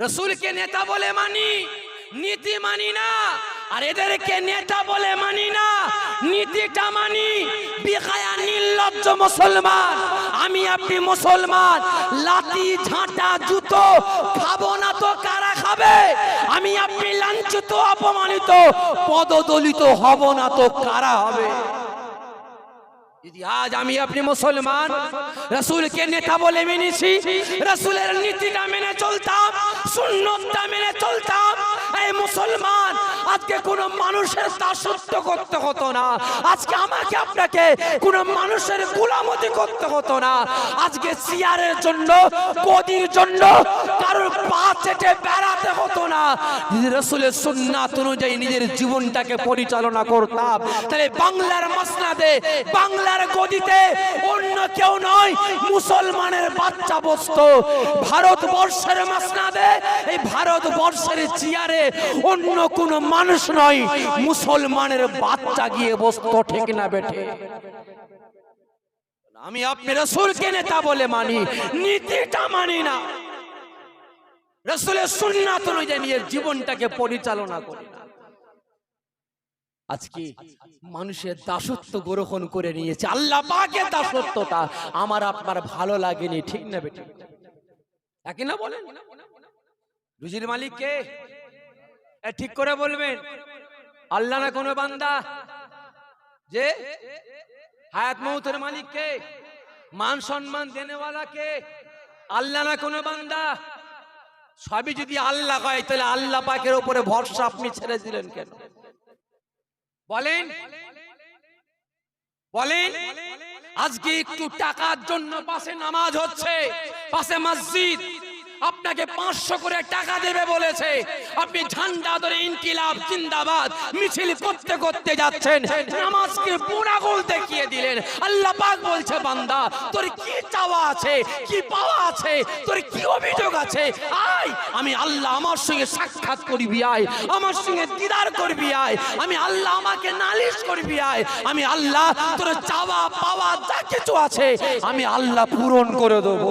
রসুলকে নেতা বলে মানি, নীতি মানি না, আর এদেরকে নেতা বলে মানি না, নীতিটা মানি। বিখায়া নির্লজ্জ মুসলমান, আমি আপনি মুসলমান, লাঠি, ঝাঁটা, জুতো খাব না তো কারা খাবে? আমি আপনি লাঞ্ছিত, অপমানিত, পদদলিত হব না তো কারা হবে? আজ আমি আপনি মুসলমান, রসুলকে নেতা বলে মেনেছি, রসুলের নীতিটা মেনে চলতাম, সুন্নতটা মেনে চলতাম, এই মুসলমান, আজকে কোন মানুষের দাসত্ব করতে হতো না, আজকে আমাকে আপনাকে কোন মানুষের গোলামতি করতে হতো না, আজকে চেয়ারের জন্য, গদির জন্য কারোর পা চেটে বেড়াতে হতো না। রসুলের সুন্নাত অনুযায়ী নিজের জীবনটাকে পরিচালনা করতাম। তাহলে বাংলার মাসনাদে, বাংলার গদিতে অন্য কেউ নয়, মুসলমানের বাচ্চা ভারতবর্ষের মাসনাদে, এই ভারতবর্ষের চেয়ারে অন্য কোন মানুষ নয়, মুসলমানের বাচ্চা গিয়ে বসতো, ঠিক না বেঠে? আমি আপনি রসুলকে নেতা বলে মানি, নীতিটা মানি না। রসুলের সুন্নাত অনুযায়ী নিজের জীবনটাকে পরিচালনা করি। আজকে মানুষের দাসত্ব গ্রহণ করে নিয়েছে। আল্লাহ পাকের দাসত্বটা আমার আপনার ভালো লাগেনি, ঠিক না বেটি? একই না বলেন? রুজির মালিক কে? ঠিক করে বলবেন। আল্লাহ না কোনো বান্দা? যে? হায়াত মৌতের মালিক কে? মান সম্মান দেনেওয়ালা কে? আল্লাহ না কোনো বান্দা? সবই যদি আল্লাহ হয়, তাহলে আল্লাহ পাকের উপরে ভরসা আপনি ছেড়ে দিলেন কেন? বলেন। বলেন। আজকে একটু টাকার জন্য পাশে নামাজ হচ্ছে, পাশে মসজিদ। আপনাকে পাঁচশো করে টাকা দেবে বলেছে। আপনি ঝান্ডা ধরে ইনকিলাব, জিন্দাবাদ, মিছিল করতে করতে যাচ্ছেন, নামাজকে পুরা গোল দেখিয়ে দিলেন। আল্লাহ পাক বলছে, বান্দা, তোর কি চাওয়া আছে? কি পাওয়া আছে? তোর কি অভিযোগ আছে? আয়, আমি আল্লাহ আমার সঙ্গে সাক্ষাৎ করবি, আয়। আমার সঙ্গে দিদার করবি, আয়। আমি আল্লাহ আমাকে নালিশ করবি, আয়। আমি আল্লাহ, তোর চাওয়া, পাওয়া যা কিছু আছে, আমি আল্লাহ পূরণ করে দেবো।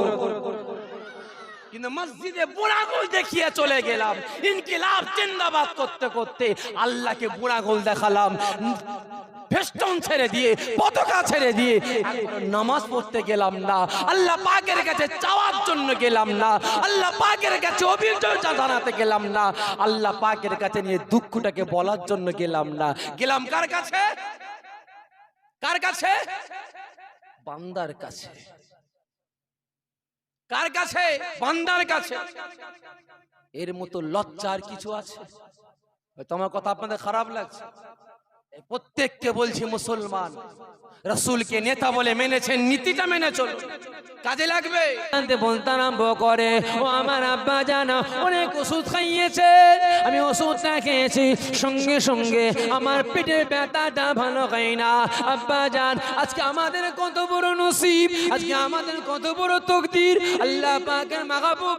মসজিদে বুড়া গোল দেখিয়ে চলে গেলাম। ইনকিলাব জিন্দাবাদ করতে করতে আল্লাহকে বুড়া গোল দেখালাম। ফেস্টন ছেড়ে দিয়ে, পতাকা ছেড়ে দিয়ে নামাজ পড়তে গেলাম না। কাছে চাওয়ার জন্য গেলাম না। পাকের কাছে গেলাম না। কাছে নিয়ে দুঃখটাকে বলার জন্য গেলাম না। গেলাম কার কাছে? কার কাছে? বান্দার কাছে। কার কাছে? বান্দার কাছে। এর মতো লজ্জার কিছু আছে? হয়তো আমার কথা আপনাদের খারাপ লাগছে। প্রত্যেককে বলছি মুসলমান, রসুলকে নেতা বলে মেনেছেন, নীতিটা মেনে চলো কাজে লাগবে? করে, ও আমার আব্বা জানা, অনেক ওষুধ খাইয়েছে। আমি ওষুধটা খেয়েছি, সঙ্গে সঙ্গে আমার ব্যথাটা ভালো না। আব্বা আজকে আমাদের কত বড় নসিব, আজকে আমাদের কত বড় তকদির। আল্লাহ পাকের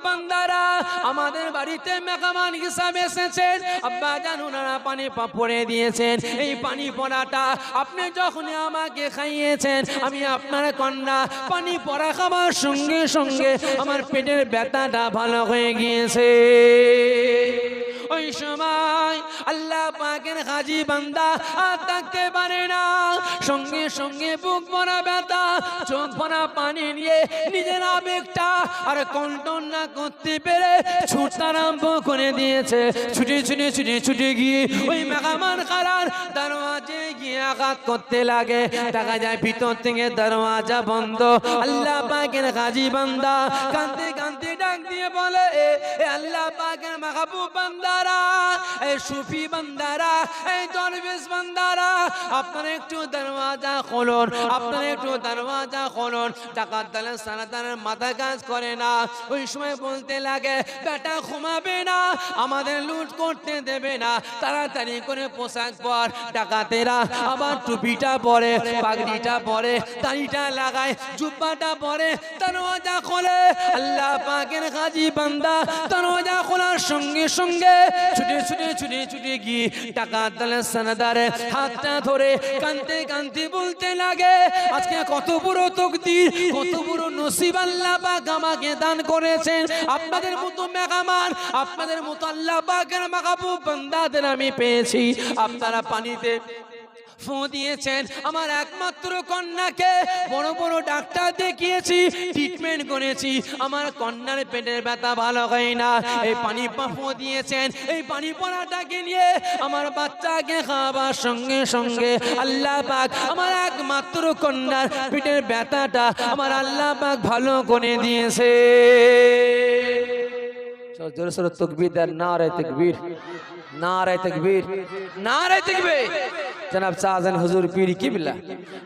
বান্দারা আমাদের বাড়িতে মেহমান হিসাবে এসেছেন। আব্বা জান, ওনারা পানি পড়ে দিয়েছেন। এই পানি পড়াটা আপনি যখন আমাকে খাইয়েছেন, আমি আপনার কন্যা। পানি পড়া খাবার সঙ্গে সঙ্গে আমার পেটের ব্যথাটা ভালো হয়ে গিয়েছে। ওই সময় আল্লাহ পাকের হাজি বান্দা আর থাকতে পারে না। সঙ্গে সঙ্গে বুক ভরা ব্যথা, চোখ ভরা পানি নিয়ে নিজের আবেগটা আর কন্টন না করতে পেরে ছুট আরম্ভ করে দিয়েছে। ছুটে ছুটে ছুটে ছুটে গিয়ে ওই মেঘামান কারার দরওয়াজে গিয়ে আঘাত করতে লাগে। দেখা যায় ভিতর থেকে দরওয়াজা বন্ধ। আল্লাহ পাকের গাজী বান্দা কাঁদতে ডাক দিয়ে বলে আল্লাহ পাকের মাহবুব বান্দারা এই সুফি বান্দারা এই দরবেশ বান্দারা, আপনারা একটু দরওয়াজা খুলুন, আপনারা একটু দরওয়াজা খুলুন। টাকা দালে সারা মাথা কাজ করে না। ওই সময় বলতে লাগে, বেটা, ঘুমাবে না, আমাদের লুট করতে দেবে না। তাড়াতাড়ি করে পোশাক পর। ডাকাতেরা আবার টুপিটা পরে, পাগড়িটা পরে, দাড়িটা লাগায়, জুব্বাটা পরে দরওয়াজা খোলে। আল্লাহ পাকের গাজী বান্দা দরওয়াজা খোলার সঙ্গে সঙ্গে ছুটে ছুটে ছুটে ছুটে গিয়ে ডাকাত দলের সেনাদারে হাতটা ধরে কানতে কানতে বলতে লাগে, আজকে কত বড় তকদির, কত বড় নসিব আল্লাহ পাক আমাকে দান করেছেন। আপনাদের মতো মেগামান, আপনাদের মতো আল্লাহ পাকের মাগাবু বান্দাদের আমি পেয়েছি। আপনারা পানিতে ফু দিয়েছেন। আমার একমাত্র কন্যাকে বড় বড় ডাক্তার দেখিয়েছি ট্রিটমেন্ট করেছি। আমার কন্যার পেটের ব্যথা ভালো হয় না। এই পানি পা ফু দিয়েছেন। এই পানি পড়াটাকে নিয়ে আমার বাচ্চাকে খাওয়াবার সঙ্গে সঙ্গে আল্লাহ পাক আমার একমাত্র কন্যার পেটের ব্যথাটা আমার আল্লাহ পাক ভালো করে দিয়েছে। জোরে তকবীর দেন। নারে তকবীর। নারে তকবীর। নারে তকবীর। জনাব চাজন হুজুর পীর কিবলা,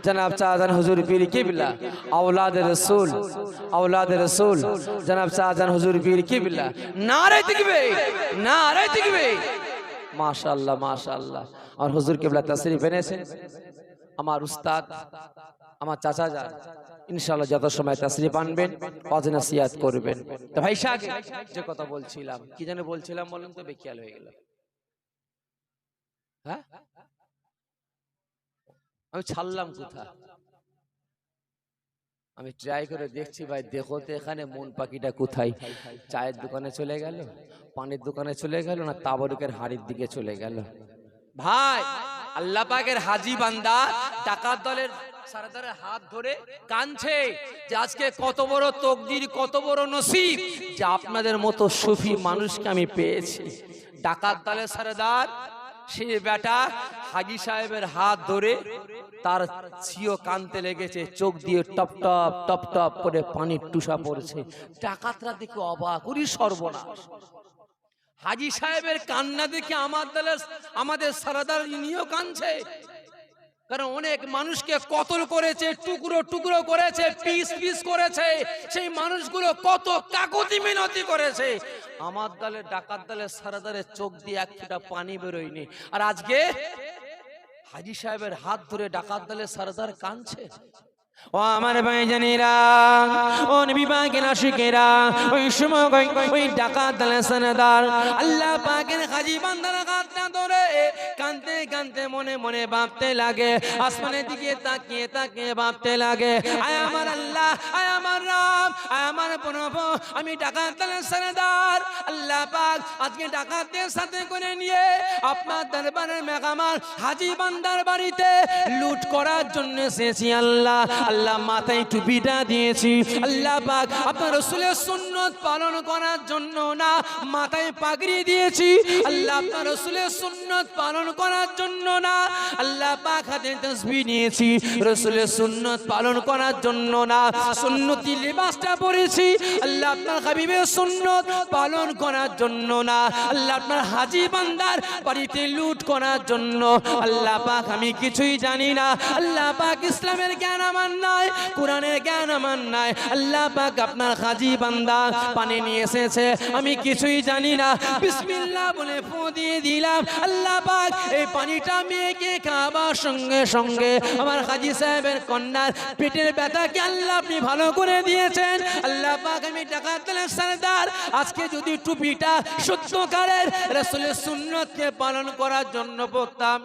জনাব চাজন হুজুর পীর কিবলা, আওলাদ রাসূল আওলাদ রাসূল, জনাব চাজন হুজুর পীর কিবলা। নারে তকবীর নারে তকবীর। মাশাআল্লাহ মাশাআল্লাহ। আর হুজুর কিবলা তাশরীফ এনেছেন। আমার উস্তাদ, আমার চাচা যান, ইনশাআল্লাহ যত সময় তাসরিফ আনবেন অজনা সিয়াত করবেন। তো ভাই শাহ যে কথা বলছিলাম, কি জানে বলছিলাম বলেন তো বেখিয়াল হয়ে গেল। হ্যাঁ? আমি ছাড়লাম কোথা আমি ট্রাই করে দেখছি ভাই দেখো তো এখানে মন পাখিটা কোথায়? চায়ের দোকানে চলে গেল? পানির দোকানে চলে গেল না তাবরুকের হাড়ির দিকে চলে গেল? ভাই আল্লাহ পাকের হাজি বান্দা ডাকাত দলের সারদারের হাত ধরে কানছে যে আজকে কত বড় তকদির কত বড় নসিব যে আপনাদের মতো সুফি মানুষকে আমি পেয়েছি। ডাকাত দলের সারদার সে বেটা হাজি সাহেবের হাত ধরে তার ছিও কানতে লেগেছে, চোখ দিয়ে টপ টপ টপ টপ করে পানির টুসা পড়ছে। ডাকাতরা দেখে অবাক করি সর্বনাশ। হাজি সাহেবের কান্না দেখে আমার দলের, আমাদের সারাদার ইনিও কানছে কারণ অনেক মানুষকে কতল করেছে, টুকরো টুকরো করেছে পিস পিস করেছে, সেই মানুষগুলো কত কাকতি মিনতি করেছে। আমার দলে, ডাকাত দলে, সারা দলে চোখ দিয়ে এক পানি বেরোয়নি। আর আজকে হাজি সাহেবের হাত ধরে ডাকাত দলের সারদার কানছে ও আমার ভাই জানিরা ও পাকের আশিকেরা, ওই সময় ওই ডাকাত দলের সারদার আল্লাহ পাকের হাজি বান্দার হাতটা ধরে কানতে কানতে মনে মনে ভাবতে লাগে, আসমানের দিকে তাকিয়ে তাকিয়ে ভাবতে লাগে, আয় আমার আল্লাহ, আয় আমার রাম আয় আমার প্রভু, আমি ডাকাত দলের সারদার আল্লাহ পাক আজকে ডাকাতদের সাথে করে নিয়ে আপনার দরবারের মেগামার হাজি বান্দার বাড়িতে লুট করার জন্য এসেছি আল্লাহ। আল্লাহ মাথায় টুপিটা দিয়েছি। আল্লাহ পাক আপনার রসুলের সুন্নত পালন করার জন্য না, মাথায় পাগড়ি দিয়েছি। আল্লাহ আপনার রসুলের সুন্নত পালন করার জন্য না, আল্লাহ পাক হাতে তসবি নিয়েছি। রসুলের সুন্নত পালন করার জন্য না, সুন্নতি লিবাসটা পরেছি আল্লাহ আপনার হাবিবের সুন্নত পালন করার জন্য না, আল্লাহ আপনার হাজি বান্দার বাড়িতে লুট করার জন্য। আল্লাহ পাক আমি কিছুই জানি না। আল্লাহ পাক ইসলামের জ্ঞান আমার নাই কোরআনের জ্ঞান আমার নাই আল্লাহ পাক আপনার হাজি বান্দা পানি নিয়ে এসেছে। আমি কিছুই জানি না। বিসমিল্লাহ বলে ফু দিলাম। আল্লাহ পাক এই পানিটা মেয়েকে খাবার সঙ্গে সঙ্গে আমার হাজি সাহেবের কন্যার পেটের ব্যথাকে আল্লাহ আপনি ভালো করে দিয়েছেন। আল্লাহ পাক আমি টাকা দিলেন সরদার। আজকে যদি টুপিটা সত্যকারের রসুলের সুন্নতকে পালন করার জন্য পড়তাম,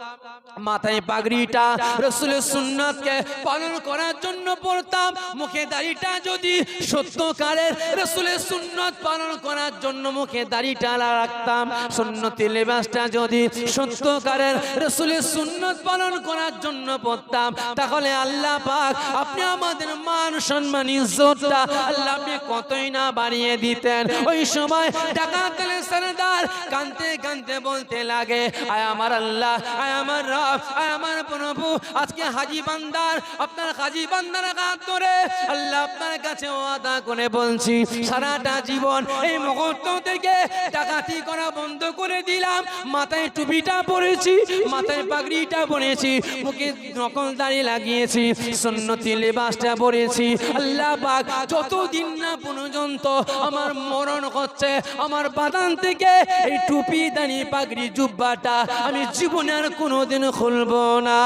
মাথায় পাগড়িটা রসুলের সুন্নতকে পালন করার জন্য পড়তাম। মুখে দাড়িটা যদি সত্যকারের রসুলের সুন্নত পালন করার জন্য মুখে দাড়িটা রাখতাম। সুন্নতি লেবাসটা যদি সত্যকারের রসুলের সুন্নত পালন করার জন্য পড়তাম, তাহলে আল্লাহ পাক আপনি আমাদের মান সম্মান, ইজ্জতটা আল্লাহ আপনি কতই না বাড়িয়ে দিতেন। ওই সময় টাকা তেলে সরদার কানতে কানতে বলতে লাগে, আয় আমার আল্লাহ, আয় আমার রব, আয় আমার প্রভু, আজকে হাজি বান্দার, আপনার হাজি বান্দার হাত ধরে আল্লাহ আপনার কাছে ওয়াদা করে বলছি, সারাটা জীবন এই মুহূর্ত থেকে ডাকাতি করা বন্ধ করে দিলাম। মাথায় টুপিটা পরেছি, মাথায় পাগড়িটা পরেছি, মুখে নকল দাড়ি লাগিয়েছি, সুন্নতি লেবাসটা পরেছি। আল্লাহ পাক যতদিন না পর্যন্ত আমার মরণ হচ্ছে, আমার বাদান থেকে এই টুপি, দাঁড়ি, পাগড়ি, জুব্বাটা আমি জীবনে আর কোনোদিন খুলবো না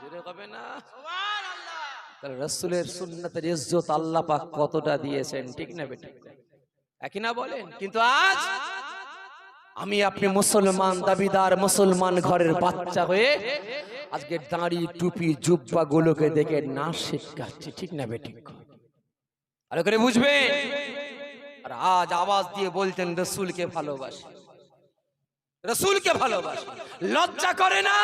জোরে হবে না তাহলে রসুলের সুন্নতের ইজ্জত আল্লাহ পাক কতটা দিয়েছেন? ঠিক না বেটা? একই না বলেন? কিন্তু আজ আমি আপনি মুসলমান দাবিদার মুসলমান ঘরের বাচ্চা হয়ে আজকে দাঁড়ি, টুপি জুব্বা গুলোকে দেখে না শিক্ষাচ্ছি ঠিক না বেঠিক ভালো করে বুঝবেন? আর আজ আওয়াজ দিয়ে বলতেন, রসুলকে ভালোবাসি। রসুলকে ভালোবাসি। লজ্জা করে না?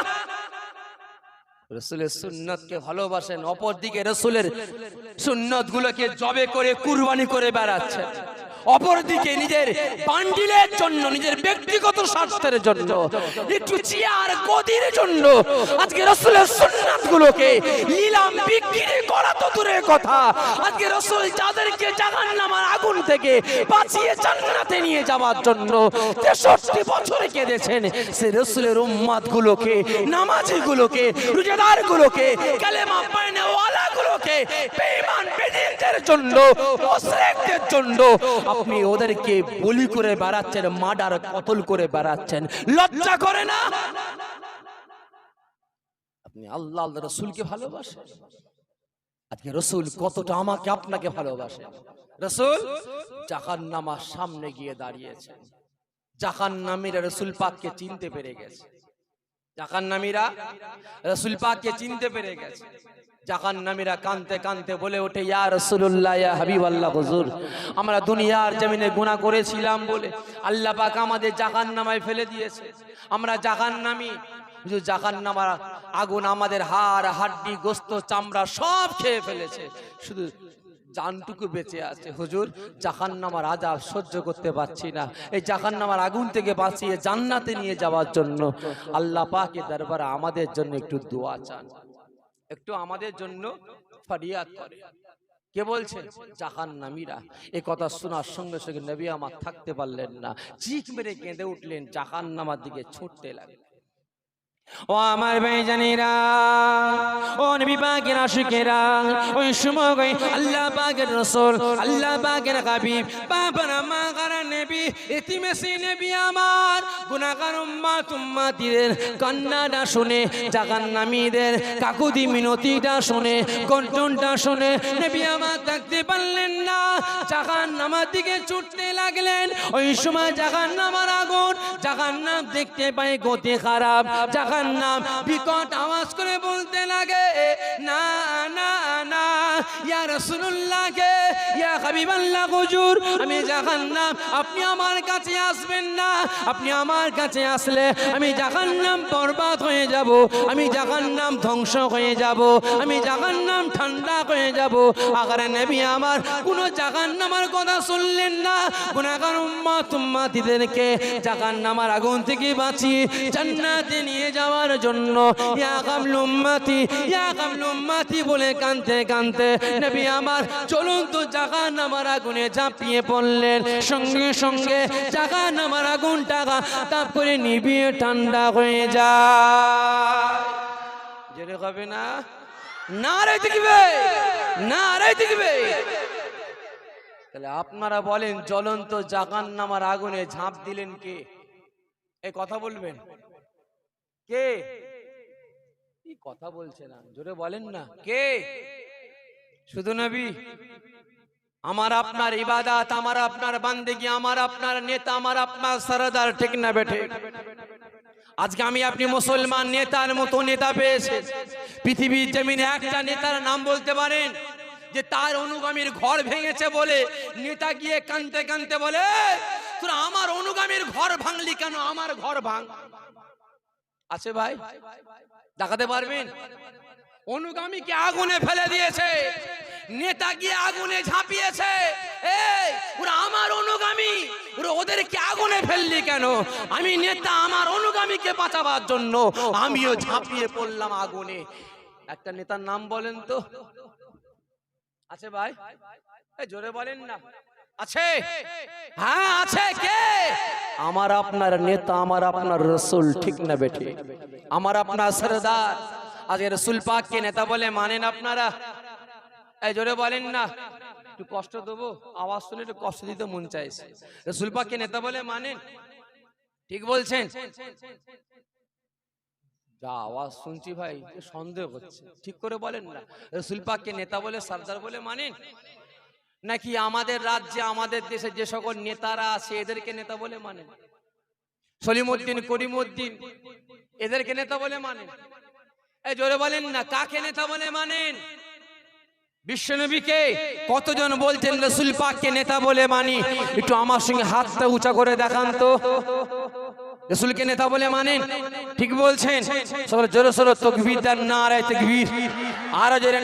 রসুলের সুন্নতকে ভালোবাসেন অপরদিকে রসুলের সুন্নত গুলোকে জবে করে কুরবানি করে বেড়াচ্ছেন। অপরদিকে নিজের বান্ডিলের জন্য, নিজের ব্যক্তিগত স্বার্থের জন্য, একটু চেয়ার গদির জন্য আজকে রসুলের সুন্নাত গুলোকে নিলাম, বিক্রি করা তো দূরের কথা। আজকে রসুল যাদেরকে জাহান নামার আগুন থেকে বাঁচিয়ে জান্নাতে নিয়ে যাওয়ার জন্য তেষট্টি বছরে কেঁদেছেন। সে রসুলের উম্মাদ গুলোকে নামাজি গুলোকে রোজাদার গুলোকে কালেমা পায়নে ওয়ালা বেঈমান জন্য মুশরিকদের জন্য। আপনি ওদেরকে বলি করে বেড়াচ্ছেন, মার্ডার কতল করে বেড়াচ্ছেন। লজ্জা করে না? আপনি আল্লাহ আল্লাহ রসুলকে ভালোবাসেন। আজকে রসুল কতটা আমাকে আপনাকে ভালোবাসে। রসুল জাহান নামার সামনে গিয়ে দাঁড়িয়েছেন। জাহান নামীরা রসুল পাককে চিনতে পেরে গেছে। জাহান নামীরা রসুল পাককে চিনতে পেরে গেছে। জাহান নামীরা কানতে কানতে বলে ওঠে, ইয়া রসুল্লাহ ইয়া হাবিব আল্লাহ আমরা দুনিয়ার জমিনে গুনাহ করেছিলাম বলে আল্লাহ পাক আমাদের জাহান নামায় ফেলে দিয়েছে। আমরা জাহান নামি আগুন আমাদের হাড়, হাড্ডি, গোস্ত, চামড়া সব খেয়ে ফেলেছে। শুধু জানটুকু বেঁচে আছে। হুজুর জাহান নামার আজাব সহ্য করতে পারছি না। এই জাহান নামার আগুন থেকে বাঁচিয়ে জান্নাতে নিয়ে যাওয়ার জন্য আল্লাহ পাকে দরবারে আমাদের জন্য একটু দোয়া চান। একটু আমাদের জন্য ফরিয়াদ করে। কে বলছেন জাহান নামীরা এ কথা শোনার সঙ্গে সঙ্গে নবী আমার থাকতে পারলেন না। চিক মেরে কেঁদে উঠলেন জাহান নামার দিকে ছুটতে লাগলেন। ও আমার ভাইজানেরা, ও নবী পাকের আশিকেরা, ওই সময় আল্লাহ পাকের রাসূল, আল্লাহ পাকের হাবিব, বাবার মা গারা নবী ইতিমেসি নবী আমার, গুনাহগার উম্মাত উম্মাতিদের কান্নাটা শুনে, জাহান্নামীদের কাকুতি মিনতিটা শুনে, গর্জনটা শুনে নবী আমার থাকতে পারলেন না, জাহান্নামার দিকে ছুটতে লাগলেন। ওই সময় জাহান্নামার আগুন, জাহান্নাম দেখতে পায় গতি খারাপ জাহান্নাম। বিকট আওয়াজ করে বলতে লাগে না ইয়া রাসূলুল্লাহকে, ইয়া হাবিবাল্লাহ, হুজুর, আমি জাহান্নাম, আপনি আমার কাছে আসবেন না। আপনি আমার কাছে আসলে আমি জাহান্নাম বরবাদ হয়ে যাব, আমি জাহান্নাম ধ্বংস হয়ে যাব, আমি জাহান্নাম ঠান্ডা হয়ে যাব। আগারে নবী আমার কোনো জাহান্নামার কথা শুনলেন না। গুনাহগার উম্মত উম্মাতিদেরকে জাহান্নামার আগুন থেকে বাঁচিয়ে জান্নাতে নিয়ে যাওয়ার জন্য ইয়া কামল উম্মতি, ইয়া কামল উম্মতি বলে কানতে কানতে নবী আমার, চলুন তো জাহান্নামার আগুনে ঝাঁপিয়ে পড়লেন। সঙ্গে সঙ্গে জাহান্নামার আগুন টাকা তাপ করে নিবিয়ে ঠান্ডা হয়ে যায়। জেনে হবে না? না না তাহলে আপনারা বলেন জ্বলন্ত জাগান নামার আগুনে ঝাঁপ দিলেন কে? এই কথা বলবেন। কে? কি কথা বলছে না। জোরে বলেন না। কে? শুধু নবী, আমার আপনার ইবাদাত, আমার আপনার বান্দেগি, আমার আপনার নেতা, আমার আপনার সরদার, ঠিক না বেঠে? আজকে আমি আপনি মুসলমান নেতার মতো নেতা পেয়েছে। পৃথিবীর জমিনে একটা নেতার নাম বলতে পারেন, যে তার অনুগামীর ঘর ভেঙেছে বলে নেতা গিয়ে কানতে কানতে বলে আমার অনুগামীর ঘর ভাঙলি কেন? আমার ঘর ভাঙ। আছে ভাই? দেখাতে পারবেন? অনুগামীকে আগুনে ফেলে দিয়েছে? নেতা গিয়ে আগুনে ঝাঁপিয়েছে? এই, ওরা আমার অনুগামী। ওরা ওদেরকে আগুনে ফেললি কেন? আমি নেতা, আমার অনুগামীকে বাঁচাবার জন্য আমিও ঝাঁপিয়ে পড়লাম আগুনে। একটা নেতার নাম বলেন তো। আছে ভাই? জোরে বলেন না। আছে? হ্যাঁ আছে কে? আমার আপনার নেতা, আমার আপনার রসুল, ঠিক না বেঠি আমার আপনার সরদার। আজকে রসুল পাককে নেতা বলে মানেন আপনারা? এই জোরে বলেন না। একটু কষ্ট দেবো, আওয়াজ শুনে একটু কষ্ট দিতে মন চাইছে। রসুল পাককে নেতা বলে মানেন? ঠিক বলছেন? যা আওয়াজ শুনছি ভাই সন্দেহ হচ্ছে। ঠিক করে বলেন না। রসুল পাককে নেতা বলে সর্দার বলে মানেন? নাকি আমাদের রাজ্যে, আমাদের দেশে যে সকল নেতারা আছে, এদেরকে নেতা বলে মানেন? সলিমুদ্দিন, করিমুদ্দিন, এদেরকে নেতা বলে মানেন? এই জোরে বলেন না, কাকে নেতা বলে মানেন? বিশ্বনবীকে কতজন বলছেন রসুল পাককে নেতা বলে মানি একটু আমার সঙ্গে হাতটা উঁচা করে দেখান তো। রসুলকে নেতা বলে মানেন? ঠিক বলছেন। জোরে তকবীর দেন তকবীর। আরও জোরে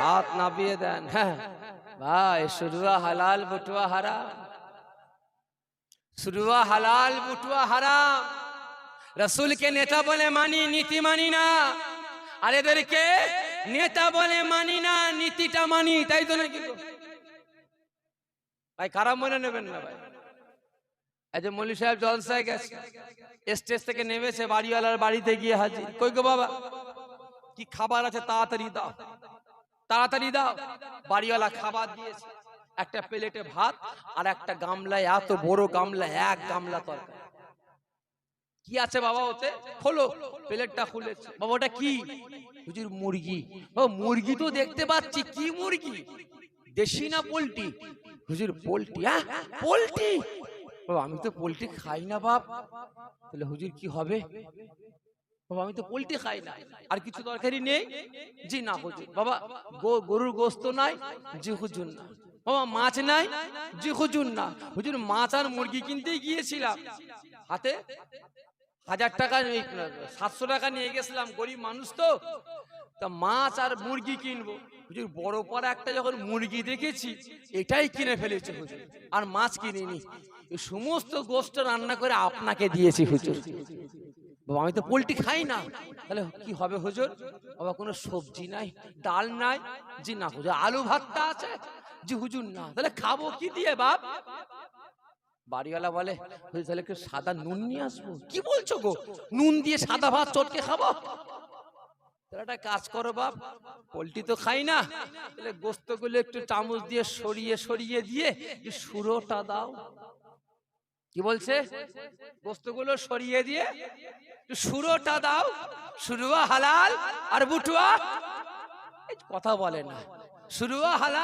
হাত দেন। হ্যাঁ। ভাই, শুরুয়া হালাল, বটুয়া হারাম। শুরুয়া হালাল, বটুয়া হারাম। রসুলকে নেতা বলে মানি, নীতি মানি না। আর এদেরকে নেতা বলে মানি না, নীতিটা মানি, তাই তো নাকি? ভাই, খারাপ মনে নেবেন না ভাই। যে মলি সাহেব জলসায় গেছে, স্টেজ থেকে নেমেছে, বাড়িওয়ালার বাড়িতে গিয়ে হাজির। কই গো বাবা? কি খাবার আছে? তাড়াতাড়ি দাও। তাড়াতাড়ি দাও। বাড়িওয়ালা খাবার দিয়েছে। একটা প্লেটে ভাত আর একটা গামলায় এত বড় গামলা, এক গামলা তরকারি। কি আছে বাবা ওতে? খোলো, প্লেটটা খুলেছে বাবা, ওটা কি? হুজুর, মুরগি। ও মুরগি তো দেখতে পাচ্ছি। কি মুরগি? দেশি না পোলট্রি? হুজুর, পোলট্রি হ্যাঁ পোলট্রি। বাবা, আমি তো পোলট্রি খাই না, বাপ। তাহলে হুজুর, কি হবে? বাবা, আমি তো পোলট্রি খাই না। আর কিছু তরকারি নেই? জি না, হুজুর। বাবা গরুর গোস্ত নাই? জি, হুজুর না। বাবা, মাছ নাই? জি, হুজুর না। হুজুর, মাছ আর মুরগি কিনতে গিয়েছিলাম। হাতে? হাজার টাকা সাতশো টাকা নিয়ে গেছিলাম, গরিব মানুষ তো। তা মাছ আর মুরগি কিনবো। বড় পাড়া একটা যখন মুরগি দেখেছি, এটাই কিনে ফেলেছে হুজুর, আর মাছ কিনিনি। সমস্ত গোষ্ঠ রান্না করে আপনাকে দিয়েছি হুজুর। বাবা, আমি তো পোলট্রি খাই না। তাহলে কি হবে হুজুর? বাবা, কোনো সবজি নাই, ডাল নাই, জি না হুজুর, আলু ভাতটা আছে, জি হুজুর না। তাহলে খাব কি দিয়ে বাপ? বাড়িওয়ালা বলে তাহলে একটু সাদা নুন নিয়ে আসব? কি বলছো গো? নুন দিয়ে সাদা ভাত চটকে খাব? একটা কাজ করো বাপ, পোলট্রি তো খাই না। গোস্তগুলো একটু চামচ দিয়ে সরিয়ে সরিয়ে দিয়ে সুরোটা দাও। কি বলছে? গোস্তগুলো সরিয়ে দিয়ে সুরোটা দাও। সুরুয়া হালাল আর বুটুয়া? কথা বলে না। সুরুয়া হালাল